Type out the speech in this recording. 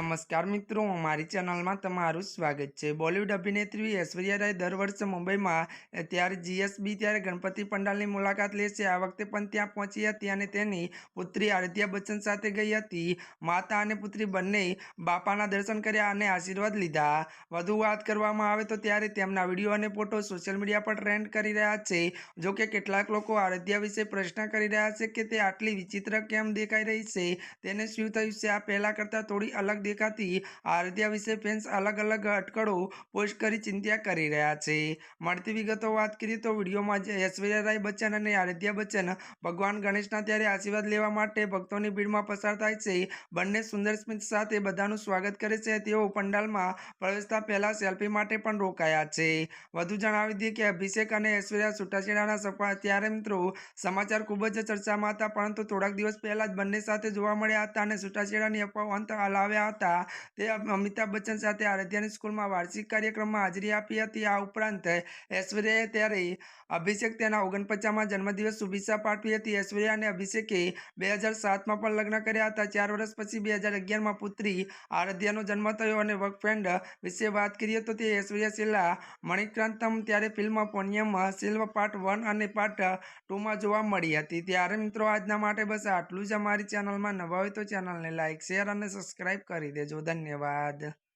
નમસ્કાર મિત્રો અમારી ચેનલમાં તમારું સ્વાગત છે. બોલિવૂડ અભિનેત્રી ઐશ્વર્યા રાય દર વર્ષે મુંબઈમાં ત્યારે જીએસબી, ત્યારે ગણપતિ પંડાલની મુલાકાત લે છે. આ વખતે પણ ત્યાં પહોંચી હતી અને તેની પુત્રી આરાધ્યા બચ્ચન સાથે ગઈ હતી. માતા અને પુત્રી બંને બાપાના દર્શન કર્યા અને આશીર્વાદ લીધા. વધુ વાત કરવામાં આવે તો ત્યારે તેમના વીડિયો અને ફોટો સોશિયલ મીડિયા પર ટ્રેન્ડ કરી રહ્યા છે. જો કે કેટલાક લોકો આરાધ્યા વિશે પ્રશ્ન કરી રહ્યા છે કે તે આટલી વિચિત્ર કેમ દેખાઈ રહી છે? તેને શું થયું છે? આ પહેલાં કરતાં થોડી અલગ દેખાતી આરાધ્યા વિશે ફેન્સ અલગ અલગ અટકળો પોસ્ટ કરી ચિંતા કરી રહ્યા છે. મળતી વિગતો વાત કરીએ તો વિડીયોમાં જે ઐશ્વર્યા રાય બચ્ચન અને આરાધ્યા બચ્ચન ભગવાન ગણેશના ત્યારે આશીર્વાદ લેવા માટે ભક્તોની ભીડમાં પસાર થાય છે. બંને સુંદર સ્મિત સાથે બધાનું સ્વાગત કરે છે. તેઓ પંડાલમાં પ્રવેશતા પહેલા સેલ્ફી માટે પણ રોકાયા છે. વધુ જણાવી દઈએ કે અભિષેક અને ઐશ્વર્યા છૂટાછેડાના સફા ત્યારે મિત્રો સમાચાર ખૂબ જ ચર્ચામાં હતા, પરંતુ થોડાક દિવસ પહેલાં જ બંને સાથે જોવા મળ્યા હતા અને છૂટાછેડાની અફવાઓ અંત હલાવ્યા હતા. તે અમિતાભ બચ્ચન સાથે આરાધ્યાની સ્કૂલમાં વાર્ષિક કાર્યક્રમમાં હાજરી આપી હતી. આ ઉપરાંત ઐશ્વર્યાએ ત્યારે અભિષેક તેના ઓગણપચાસમાં જન્મદિવસ શુભેચ્છા પાઠવી હતી. ઐશ્વર્યા અને અભિષેકે બે હજાર સાતમાં પણ લગ્ન કર્યા હતા. ચાર વર્ષ પછી બે હજાર અગિયારમાં પુત્રી આરાધ્યાનો જન્મ થયો અને વર્ક ફ્રેન્ડ વિશે વાત કરીએ તો તે ઐશ્વર્યા છેલ્લા મણિક્રાંતમ ત્યારે film Ponniyin Selvan part one અને પાર્ટ ટુમાં જોવા મળી હતી. ત્યારે મિત્રો, આજના માટે બસ આટલું જ. અમારી ચેનલમાં નવા હોય તો ચેનલને લાઇક શેર અને સબસ્ક્રાઈબ કરી દેજો. ધન્યવાદ.